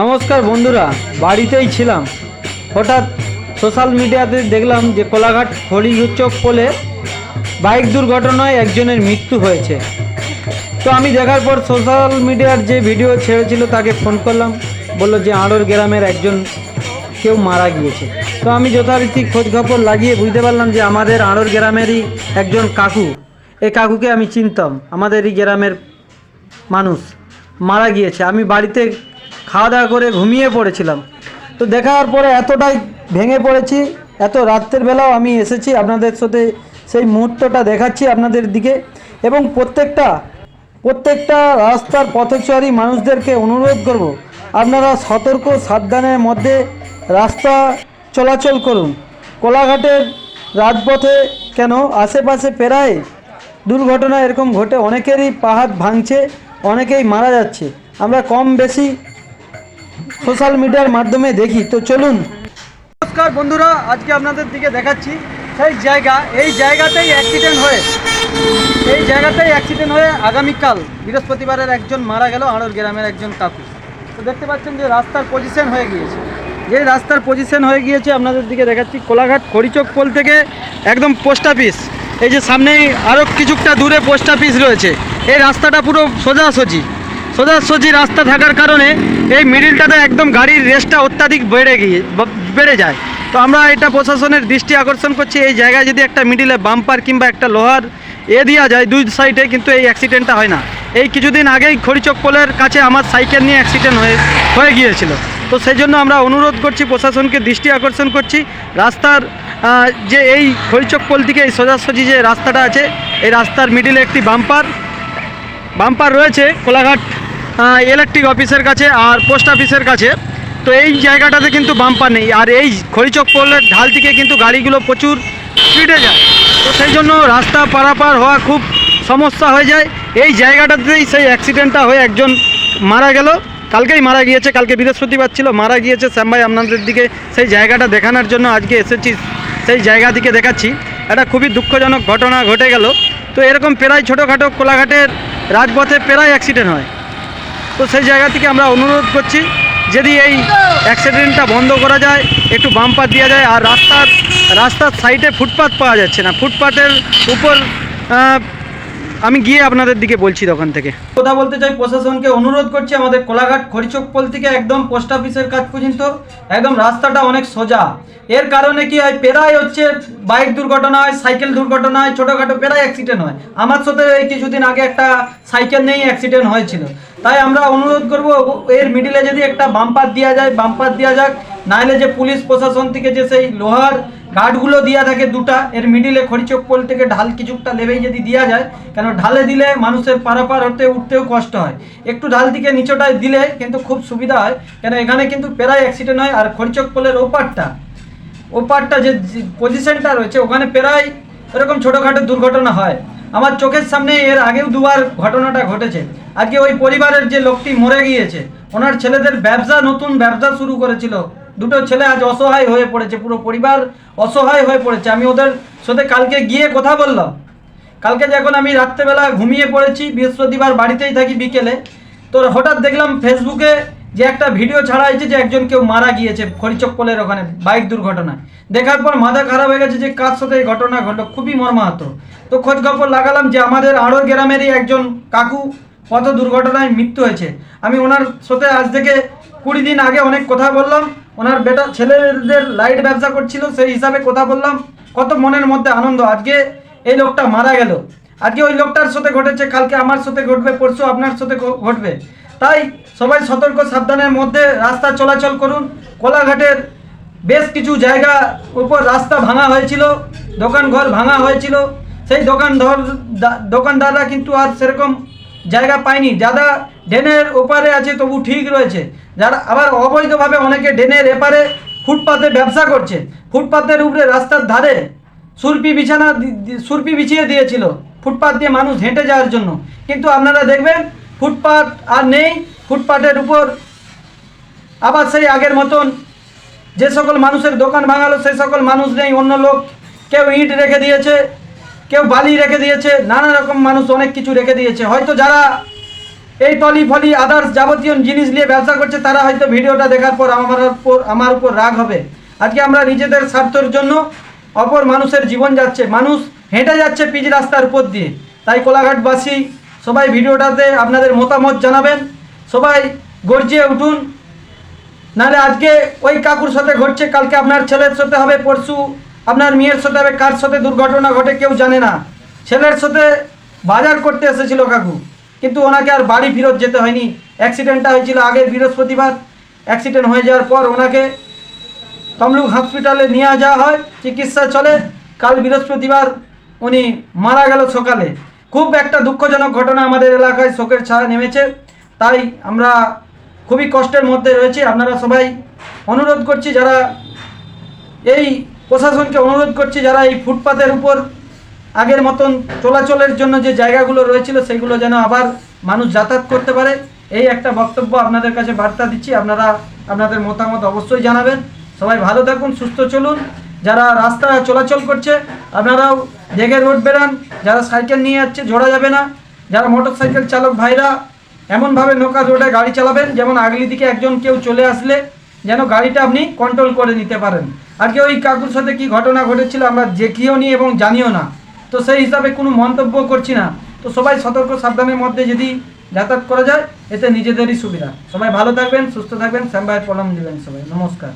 নমস্কার বন্ধুরা, বাড়িতেই ছিলাম। হঠাৎ সোশ্যাল মিডিয়াতে দেখলাম যে কোলাঘাট হরিচক পোলে বাইক দুর্ঘটনায় একজনের মৃত্যু হয়েছে। তো আমি দেখার পর সোশ্যাল মিডিয়ার যে ভিডিও ছেড়েছিল তাকে ফোন করলাম, বলল যে আড়র গ্রামের একজন কেউ মারা গিয়েছে। তো আমি যথারীতি খোঁজখবর লাগিয়ে বুঝতে পারলাম যে আমাদের আড়র গ্রামেরই একজন কাকু। এই কাকুকে আমি চিনতাম, আমাদেরই গ্রামের মানুষ মারা গিয়েছে। আমি বাড়িতে খাওয়া দাওয়া করে ঘুমিয়ে পড়েছিলাম। তো দেখার পরে এতটাই ভেঙে পড়েছি, এত রাত্রের বেলাও আমি এসেছি আপনাদের সাথে সেই মুহূর্তটা দেখাচ্ছি আপনাদের দিকে এবং প্রত্যেকটা প্রত্যেকটা রাস্তার পথচারী মানুষদেরকে অনুরোধ করব, আপনারা সতর্ক সাবধানের মধ্যে রাস্তা চলাচল করুন। কোলাঘাটের রাজপথে কেন আশেপাশে প্রায় দুর্ঘটনা এরকম ঘটে, অনেকেরই পাহাড় ভাঙছে, অনেকেই মারা যাচ্ছে। আমরা কম বেশি সোশ্যাল মিডিয়ার মাধ্যমে দেখি। তো চলুন। নমস্কার বন্ধুরা, আজকে আপনাদের দিকে দেখাচ্ছি সেই জায়গা। এই জায়গাতেই অ্যাক্সিডেন্ট হয়ে। এই জায়গাতেই অ্যাক্সিডেন্ট হয়ে আগামীকাল বৃহস্পতিবারের একজন মারা গেল, আড়র গ্রামের একজন কাকু। তো দেখতে পাচ্ছেন যে রাস্তার পজিশন হয়ে গিয়েছে। যে রাস্তার পজিশন হয়ে গিয়েছে, আপনাদের দিকে দেখাচ্ছি কোলাঘাট খড়িচক পোল থেকে একদম পোস্ট অফিস এই যে সামনেই আরও কিছুটা দূরে পোস্ট অফিস রয়েছে। এই রাস্তাটা পুরো সোজাসুজি। সোজাসুজি রাস্তা থাকার কারণে এই মিডিলটাতে একদম গাড়ির রেসটা অত্যাধিক বেড়ে গিয়ে বেড়ে যায়। তো আমরা এটা প্রশাসনের দৃষ্টি আকর্ষণ করছি, এই জায়গায় যদি একটা মিডিলে বাম্পার কিংবা একটা লোহার এ দেওয়া যায়, দুই সাইডে কিন্তু এই অ্যাক্সিডেন্টটা হয় না। এই কিছুদিন আগেই খড়িচক পোলের কাছে আমার সাইকেল নিয়ে অ্যাক্সিডেন্ট হয়ে হয়ে গিয়েছিল। তো সেই জন্য আমরা অনুরোধ করছি, প্রশাসনকে দৃষ্টি আকর্ষণ করছি। রাস্তার যে এই খড়িচক পোল থেকে এই সোজাসুজি যে রাস্তাটা আছে, এই রাস্তার মিডিলে একটি বাম্পার বাম্পার রয়েছে, কোলাঘাট ইলেকট্রিক অফিসের কাছে আর পোস্ট অফিসের কাছে। তো এই জায়গাটাতে কিন্তু বাম্পার নেই। আর এই খড়িচক পোলের ঢাল থেকে কিন্তু গাড়িগুলো প্রচুর স্পিডে যায়। তো সেই জন্য রাস্তা পারাপার হওয়া খুব সমস্যা হয়ে যায়। এই জায়গাটাতেই সেই অ্যাক্সিডেন্টটা হয়ে একজন মারা গেল। কালকেই মারা গিয়েছে। কালকে বৃহস্পতিবার ছিল। মারা গিয়েছে শ্যাম ভাই আপনাদের দিকে সেই জায়গাটা দেখানোর জন্য আজকে এসেছি। সেই জায়গা দিকে দেখাচ্ছি। একটা খুবই দুঃখজনক ঘটনা ঘটে গেল। তো এরকম প্রায় ছোটোখাটো কোলাঘাটের রাজপথে প্রায় অ্যাক্সিডেন্ট হয়। তো সেই জায়গা থেকে আমরা অনুরোধ করছি, যদি এই অ্যাক্সিডেন্টটা বন্ধ করা যায়, একটু বাম্পার দেওয়া যায়, আর রাস্তার রাস্তার সাইডে ফুটপাথ পাওয়া যাচ্ছে না। ফুটপাথের উপর আমি গিয়ে আপনাদের দিকে বলছি দোকান থেকে। কথা বলতে চাই, প্রশাসনকে অনুরোধ করছি, আমাদের কোলাঘাট খড়িচক পোল থেকে একদম পোস্ট অফিসের কাজ পর্যন্ত, একদম রাস্তাটা অনেক সোজা। এর কারণে কি হয়, প্রায় হচ্ছে বাইক দুর্ঘটনা হয় সাইকেল দুর্ঘটনা হয় ছোটোখাটো প্রায় অ্যাক্সিডেন্ট হয়। আমার সাথে কিছুদিন আগে একটা সাইকেল নিয়েই অ্যাক্সিডেন্ট হয়েছিল। তাই আমরা অনুরোধ করব, এর মিডিলে যদি একটা বাম্পার দেওয়া যায়, বাম্পার দেওয়া যাক নাহলে যে পুলিশ প্রশাসন থেকে যে সেই লোহার গার্ডগুলো দেওয়া থাকে দুটা, এর মিডিলে খড়িচক পোল থেকে ঢাল কিছুটা লেবেই যদি দেওয়া যায়, কেন ঢালে দিলে মানুষের পারাপার হতে উঠতেও কষ্ট হয়। একটু ঢাল দিকে নিচটায় দিলে কিন্তু খুব সুবিধা হয়, কেন এখানে কিন্তু প্রায় অ্যাক্সিডেন্ট হয়, আর খড়িচক পোলের ওপারটা ওপারটা যে পজিশনটা রয়েছে, ওখানে প্রায় এরকম ছোটোখাটো দুর্ঘটনা হয়। আমার চোখের সামনে এর আগেও দুবার ঘটনাটা ঘটেছে। আজকে ওই পরিবারের যে লোকটি মরে গিয়েছে, ওনার ছেলেদের ব্যবসা, নতুন ব্যবসা শুরু করেছিল। দুটো ছেলে আজ অসহায় হয়ে পড়েছে, পুরো পরিবার অসহায় হয়ে পড়েছে। আমি ওদের সাথে কালকে গিয়ে কথা বললাম। কালকে যখন আমি রাত্রেবেলা ঘুমিয়ে পড়েছি, বৃহস্পতিবার বাড়িতেই থাকি বিকেলে, তো হঠাৎ দেখলাম ফেসবুকে যে একটা ভিডিও ছাড়া হয়েছে যে একজন কেউ মারা গিয়েছে খড়িচক ওখানে বাইক দুর্ঘটনায়। দেখার পর মাথা খারাপ হয়ে গেছে যে কার সাথে এই ঘটনা ঘটলো, খুবই মর্মাহত। তো খোঁজ খবর লাগালাম যে আমাদের আড়র গ্রামেরই একজন কাকু পথ দুর্ঘটনায় মৃত্যু হয়েছে। আমি ওনার সাথে আজ থেকে কুড়ি দিন আগে অনেক কথা বললাম। ওনার বেটা ছেলেদের লাইট ব্যবসা করছিল, সেই হিসাবে কথা বললাম। কত মনের মধ্যে আনন্দ, আজকে এই লোকটা মারা গেল। আজকে ওই লোকটার সাথে ঘটেছে, কালকে আমার সাথে ঘটবে, পরশু আপনার সাথে ঘটবে। তাই সবাই সতর্ক, সাবধানের মধ্যে রাস্তা চলাচল করুন। কোলাঘাটের বেশ কিছু জায়গা উপর রাস্তা ভাঙা হয়েছিল দোকানঘর ভাঙা হয়েছিল। সেই দোকানঘর দা- দোকানদাররা কিন্তু আর সেরকম জায়গা পায়নি। যারা ড্রেনের ওপারে আছে তবু ঠিক রয়েছে। যারা আবার অবৈধভাবে অনেকে ড্রেনের এপারে ফুটপাতে ব্যবসা করছে। ফুটপাতের উপরে রাস্তার ধারে সুরপি বিছানা সুরপি বিছিয়ে দিয়েছিল। ফুটপাত দিয়ে মানুষ হেঁটে যাওয়ার জন্য। কিন্তু আপনারা দেখবেন ফুটপাত আর নেই, ফুটপাতের উপর। আবার সেই আগের মতন যে সকল মানুষের দোকান ভাঙালো, সেই সকল মানুষ নেই, অন্য লোক কেউ ইট রেখে দিয়েছে, কেউ বালি রেখে দিয়েছে, নানা রকম মানুষ অনেক কিছু রেখে দিয়েছে। হয়তো যারা এই টলি ফলি আদার্স যাবতীয় জিনিস নিয়ে ব্যবসা করছে, তারা হয়তো ভিডিওটা দেখার পর আমার উপর আমার উপর রাগ হবে। আজকে আমরা নিজেদের স্বার্থের জন্য অপর মানুষের জীবন যাচ্ছে। মানুষ হেঁটে যাচ্ছে পিচ রাস্তার উপর দিয়ে। তাই কোলাঘাটবাসী সবাই ভিডিওটাতে আপনাদের মতামত জানাবেন। সবাই গর্জিয়ে উঠুন। নাহলে আজকে ওই কাকুর সাথে ঘটছে, কালকে আপনার ছেলের সাথে হবে, পরশু আপনার মেয়ের সাথে হবে, কার সাথে দুর্ঘটনা ঘটে কেউ জানে না। ছেলের সাথে বাজার করতে এসেছিল কাকু, কিন্তু ওনাকে আর বাড়ি ফেরত যেতে হয়নি। অ্যাক্সিডেন্টটা হয়েছিল আগের বৃহস্পতিবার। অ্যাক্সিডেন্ট হয়ে যাওয়ার পর ওনাকে তমলুক হসপিটালে নিয়ে যাওয়া হয়, চিকিৎসা চলে। কাল বৃহস্পতিবার উনি মারা গেল সকালে। খুব একটা দুঃখজনক ঘটনা আমাদের এলাকায় শোকের ছায়া নেমেছে। তাই আমরা খুবই কষ্টের মধ্যে রয়েছি। আপনারা সবাই অনুরোধ করছি যারা এই প্রশাসনকে অনুরোধ করছি, যারা এই ফুটপাতের উপর আগের মতন চলাচলের জন্য যে জায়গাগুলো রয়েছিল, সেগুলো যেন আবার মানুষ যাতায়াত করতে পারে। এই একটা বক্তব্য আপনাদের কাছে বার্তা দিচ্ছি। আপনারা, আপনাদের মতামত অবশ্যই জানাবেন। সবাই ভালো থাকুন, সুস্থ চলুন। যারা রাস্তা চলাচল করছে, আপনারাও দেখে রোড বেরান যারা সাইকেল নিয়ে যাচ্ছে, জোড়া যাবে না। যারা মোটর সাইকেল চালক ভাইরা, এমনভাবে নৌকা রোডে গাড়ি চালাবেন, যেমন আগলি দিকে একজন কেউ চলে আসলে, যেন গাড়িটা আপনি কন্ট্রোল করে নিতে পারেন। আজকে ওই কাকুর সাথে কি ঘটনা ঘটেছিল, আমরা দেখিও নি এবং জানিও না। তো সেই হিসাবে কোনো মন্তব্য করছি না। তো সবাই সতর্ক, সাবধানের মধ্যে যদি যাতায়াত করা যায়, এতে নিজেদেরই সুবিধা। সবাই ভালো থাকবেন, সুস্থ থাকবেন। শ্যামবাই প্রণাম দেবেন সবাই। নমস্কার।